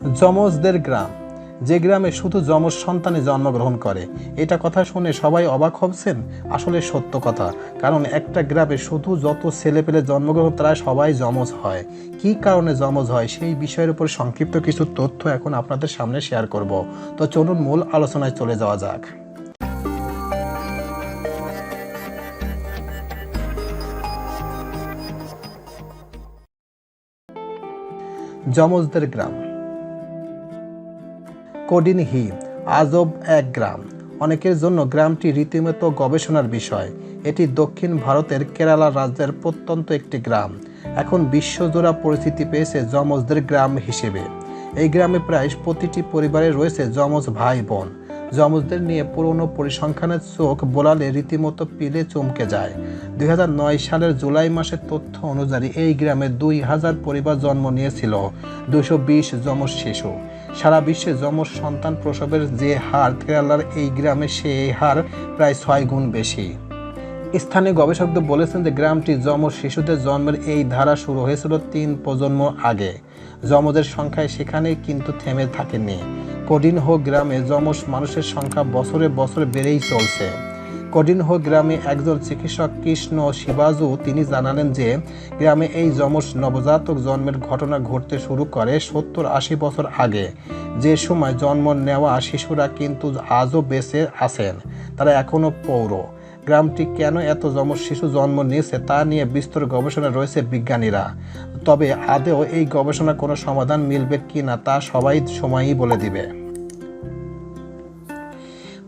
যমজদের গ্রাম। যে গ্রামে শুধু যমজ সন্তানে জন্মগ্রহণ করে। এটা কথা শুনে সবাই অবাক হচ্ছেন। আসলে সত্য কথা। কারণ একটা গ্রামে শুধু যত ছেলে পেলে জন্মগ্রহণ তারা সবাই যমজ হয়। কি কারণে যমজ হয় সেই বিষয়ের উপর সংক্ষিপ্ত কিছু তথ্য এখন আপনাদের সামনে শেয়ার করব। তো চলুন মূল আলোচনায় চলে যাওয়া যাক। যমজদের গ্রাম। কোডিনহি আজব এক গ্রাম। অনেকের জন্য গ্রামটি রীতিমতো গবেষণার বিষয়। এটি দক্ষিণ ভারতের কেরালা রাজ্যের প্রত্যন্ত একটি গ্রাম। এখন বিশ্বজোড়া পরিচিতি পেয়েছে যমজদের গ্রাম হিসেবে। এই গ্রামে প্রায় প্রতিটি পরিবারে রয়েছে যমজ ভাই বোন যমজদের নিয়ে পুরনো পরিসংখ্যানের চোখ বোলালে রীতিমতো পিলে চমকে যায়। দু হাজার নয় সালের জুলাই মাসের তথ্য অনুযায়ী এই গ্রামে দুই হাজার পরিবার জন্ম নিয়েছিল দুশো বিশ যমজ শিশু। সারা বিশ্বে যমজ সন্তান প্রসবের যে হার কেরালার এই গ্রামে সেই হার প্রায় ছয় গুণ বেশি। স্থানীয় গবেষকদের বলেছেন যে গ্রামটি যমজ শিশুদের জন্মের এই ধারা শুরু হয়েছিল তিন প্রজন্ম আগে। যমজের সংখ্যায় সেখানে কিন্তু থেমে থাকেনি। কডিনহো গ্রামে যমজ মানুষের সংখ্যা বছরে বছরে বেড়েই চলছে। কডিনহো গ্রামে একজন চিকিৎসক কৃষ্ণ শিবাজু, তিনি জানালেন যে, গ্রামে এই যমজ নবজাতক জন্মের ঘটনা ঘটতে শুরু করে সত্তর আশি বছর আগে। যে সময় জন্ম নেওয়া শিশুরা কিন্তু আজও বেঁচে আছেন, তারা এখনও পৌর। গ্রামটি কেন এত যমজ শিশু জন্ম নিয়েছে তা নিয়ে বিস্তর গবেষণা রয়েছে বিজ্ঞানীরা। তবে আদেও এই গবেষণা কোনো সমাধান মিলবে কি না তা সবাই সময়ই বলে দিবে।